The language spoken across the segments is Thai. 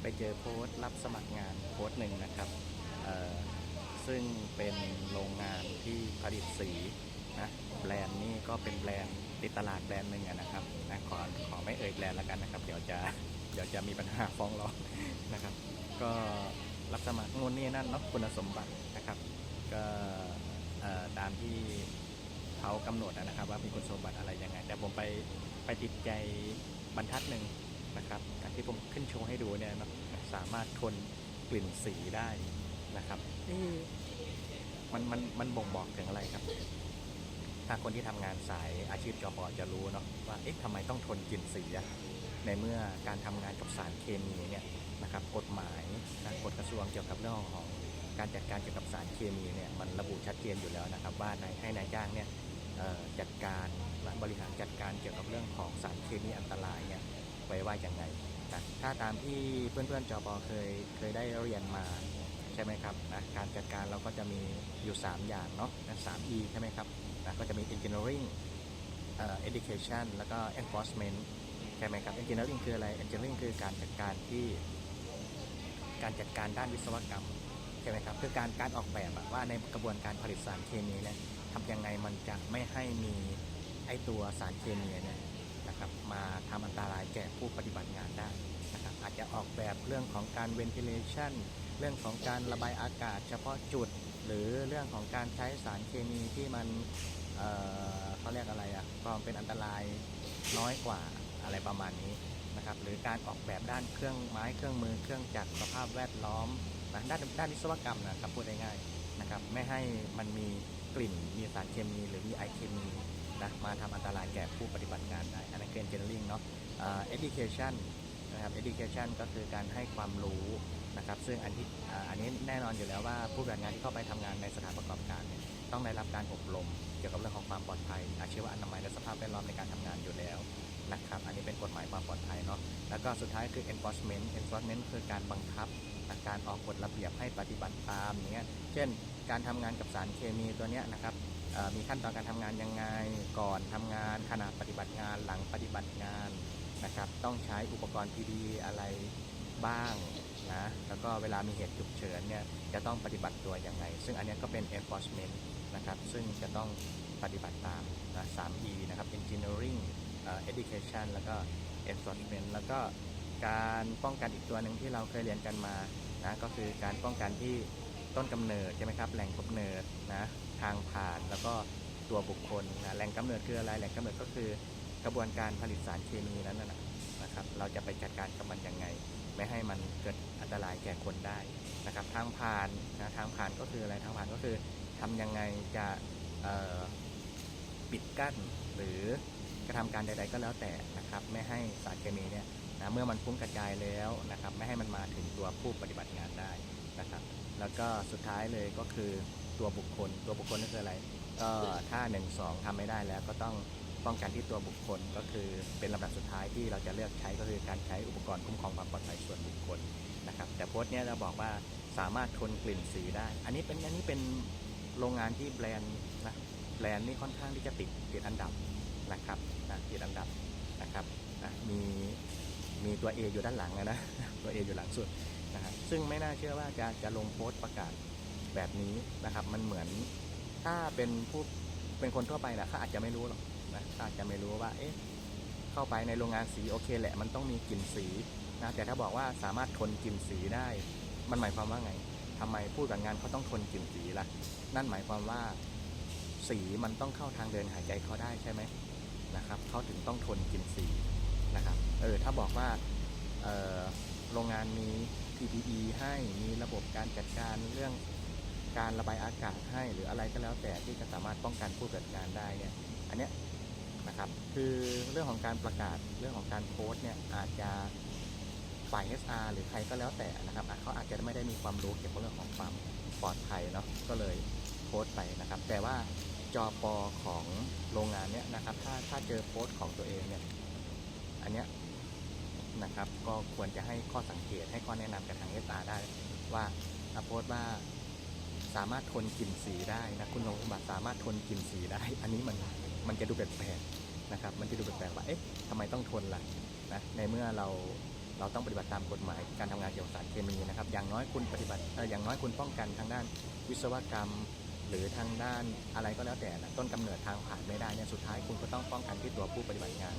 ไปเจอโพสต์รับสมัครงานโพสต์หนึ่งนะครับซึ่งเป็นโรงงานที่ผลิตสีนะแบรนด์นี่ก็เป็นแบรนด์ติดตลาดแบรนด์หนึ่งนะครับนะขอขอไม่เอ่ยแบรนด์แล้วกันนะครับ เดี๋ยวจะเดี๋ยวจะมีปัญหาฟ้องร้องนะครับ ก็รับสมัครงนนี่นั่นเนาะคุณสมบัตินะครับก็ตามที่เขากำหนดนะครับ ว่ามีคุณสมบัติอะไรยังไง แต่ผมไปไปติดใจบรรทัดหนึ่ง นะครับอันที่ผมขึ้นโชว์ให้ดูเนี่ยเนาะสามารถทนกลิ่นสีได้นะครับเอ๊ะมันมันมันบ่งบอกถึงอะไรครับ ถ้าคนที่ทำงานสายอาชีพจอปอจะรู้เนาะว่าเอ๊ะทำไมต้องทนกลิ่นสีอะในเมื่อการทำงานกับสารเคมีเนี่ยนะครับกฎหมายนะกฎกระทรวงเกี่ยวกับเรื่องของการจัดการเกี่ยวกับสารเคมีเนี่ยมันระบุชัดเจนอยู่แล้วนะครับ ว่านายให้นายจ้างเนี่ยเอ่อจัดการและบริหารจัดการเกี่ยวกับเรื่องของสารเคมีอันตรายเนี่ย ไว้ว่าอย่างไงนะถ้าตามที่เพื่อนๆจอปอเคยเคยได้เรียนมาใช่ไหมครับนะการจัดการเราก็จะมีอยู่ 3 อย่างเนาะนะสาม E ใช่ไหมครับนะก็จะมี engineering เอ่อ education แล้วก็ enforcement ใช่ไหมครับ engineering คืออะไร engineering คือการจัดการที่การจัดการด้านวิศวกรรมใช่ไหมครับคือการการออกแบบว่าในกระบวนการผลิตสารเคมีเนี่ยทำยังไงมันจะไม่ให้มีไอตัวสารเคมีเนี่ย นะครับมาทำอันตรายแก่ผู้ปฏิบัติงานได้นะครับอาจจะออกแบบเรื่องของการ ventilation เรื่องของการระบายอากาศเฉพาะจุด หรือเรื่องของการใช้สารเคมีที่มันเอ่อเขาเรียกอะไรอะความเป็นอันตรายน้อยกว่าอะไรประมาณนี้นะครับหรือการออกแบบด้านเครื่องไม้เครื่องมือเครื่องจักรสภาพแวดล้อมนะด้านด้านวิศวกรรมนะครับพูดง่ายๆนะครับไม่ให้มันมีกลิ่นมีสารเคมีหรือมีไอเคมี นะมาทำอันตรายแก่ผู้ปฏิบัติงานได้อันนั้นคือ engineering เนาะเอ่อ education นะครับ education ก็คือการให้ความรู้นะครับซึ่งอันที่อันนี้แน่นอนอยู่แล้วว่าผู้ปฏิบัติงานที่เข้าไปทำงานในสถานประกอบการเนี่ยต้องได้รับการอบรม เกี่ยวกับเรื่องของความปลอดภัย อาชีวะอนามัยและสภาพแวดล้อมในการทำงานอยู่แล้วนะครับอันนี้เป็นกฎหมายความปลอดภัยเนาะแล้วก็สุดท้ายคือ enforcement enforcement คือการบังคับการออกกฎระเบียบให้ปฏิบัติตามอย่างเงี้ยเช่น การทำงานกับสารเคมีตัวเนี้ยนะครับ มีขั้นตอนการทำงานยังไงก่อนทำงานขณะปฏิบัติงานหลังปฏิบัติงานนะครับ ต้องใช้อุปกรณ์ PD อะไรบ้างนะแล้วก็เวลามีเหตุฉุกเฉินเนี่ยจะต้องปฏิบัติตัวยังไง ซึ่งอันนี้ก็เป็น enforcement นะครับซึ่งจะต้องปฏิบัติตามนะ 3E นะครับ engineering เอ่อ education แล้วก็ enforcement แล้วก็การป้องกันอีกตัวหนึ่งที่เราเคยเรียนกันมานะก็คือการป้องกันที่ต้นกำเนิดใช่ไหมครับแหล่งกำเนิดนะ ทางผ่านแล้วก็ตัวบุคคลนะแหล่งกำเนิดคืออะไรแหล่งกำเนิดก็คือกระบวนการผลิตสารเคมีนั้นนะนะครับ เราจะไปจัดการกับมันยังไง ไม่ให้มันเกิดอันตรายแก่คนได้นะครับ ทางผ่านนะทางผ่านก็คืออะไรทางผ่านก็คือทำยังไงจะปิดกั้นหรือกระทำการใด ๆ ก็แล้วแต่นะครับ ไม่ให้สารเคมีเนี่ย นะเมื่อมันฟุ้งกระจายแล้วนะครับ ไม่ให้มันมาถึงตัวผู้ปฏิบัติงานได้นะครับ แล้วก็สุดท้ายเลยก็คือตัวบุคคล ตัวบุคคลนั่นคืออะไร ก็ถ้า1นสองทำไม่ได้แล้วก็ต้องป้องกันที่ตัวบุคคลก็คือเป็นลำดับสุดท้ายที่เราจะเลือกใช้ก็คือการใช้อุปกรณ์คุ้มครองความปลอดภัยส่วนบุคคลนะครับ แต่โพสต์เนี้ยเราบอกว่าสามารถทนกลิ่นสีได้ อันนี้เป็นอันนี้เป็นโรงงานที่แบรนด์นะแบรนด์นี่ค่อนข้างที่จะติดติดอันดับนะครับนะติดอันดับนะครับนะมี มีตัว A อยู่ด้านหลังนะ ตัว A อยู่หลังสุดนะครับซึ่งไม่น่าเชื่อว่าจะจะลงโพสต์ประกาศแบบนี้นะครับ มันเหมือนถ้าเป็นผู้เป็นคนทั่วไปนะเขาอาจจะไม่รู้หรอกนะขาอาจจะไม่รู้ว่าเอ๊ะเข้าไปในโรงงานสีโอเคแหละ มันต้องมีกลิ่นสีนะแต่ถ้าบอกว่าสามารถทนกลิ่นสีได้ มันหมายความว่าไงทำไมผู้จัดงานเขาต้องทนกลิ่นสีล่ะ นั่นหมายความว่าสีมันต้องเข้าทางเดินหายใจเขาได้ใช่ไหมนะครับเขาถึงต้องทนกลิ่นสี นะครับ เออ ถ้าบอกว่าโรงงานมี PPE ให้มีระบบการจัดการเรื่องการระบายอากาศให้หรืออะไรก็แล้วแต่ที่จะสามารถป้องกันผู้เกิดงานได้เนี่ย อันเนี้ยนะครับคือเรื่องของการประกาศเรื่องของการโพสต์เนี่ยอาจจะฝ่าย HR หรือใครก็แล้วแต่นะครับเขาอาจจะไม่ได้มีความรู้เกี่ยวกับเรื่องของความปลอดภัยเนาะก็เลยโพสต์ไปนะครับ แต่ว่าจอปอของโรงงานเนี่ยนะครับถ้าถ้าเจอโพสต์ของตัวเองเนี่ย อันเนี้ยนะครับก็ควรจะให้ข้อสังเกตให้ข้อแนะนำกับทางเอสอาได้ว่าถ้าโพสว่าสามารถทนกลิ่นสีได้นะคุณลงสมบัติสามารถทนกลิ่นสีได้ อันนี้มันมันจะดูแปลกๆนะครับ มันจะดูแปลกๆว่าเอ๊ะทำไมต้องทนล่ะนะในเมื่อเราเราต้องปฏิบัติตามกฎหมายการทำงานเกี่ยวกับสารเคมีนะครับ อย่างน้อยคุณปฏิบัติอย่างน้อยคุณป้องกันทางด้านวิศวกรรม หรือทางด้านอะไรก็แล้วแต่นะต้นกำเนิดทางผ่านไม่ได้เนี่ยสุดท้ายคุณก็ต้องป้องกันที่ตัวผู้ปฏิบัติงาน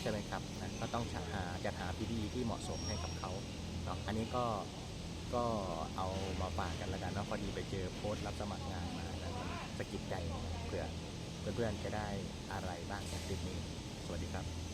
ใช่ไหมครับนะก็ต้องหาจัดหา PPE ที่เหมาะสมให้กับเขาเนาะอันนี้ก็ก็เอามาฝากกันแล้วกันเนาะพอดีไปเจอโพสต์รับสมัครงานมานะมันสะกิดใจเผื่อเพื่อนๆจะได้อะไรบ้างจากคลิปนี้ สวัสดีครับ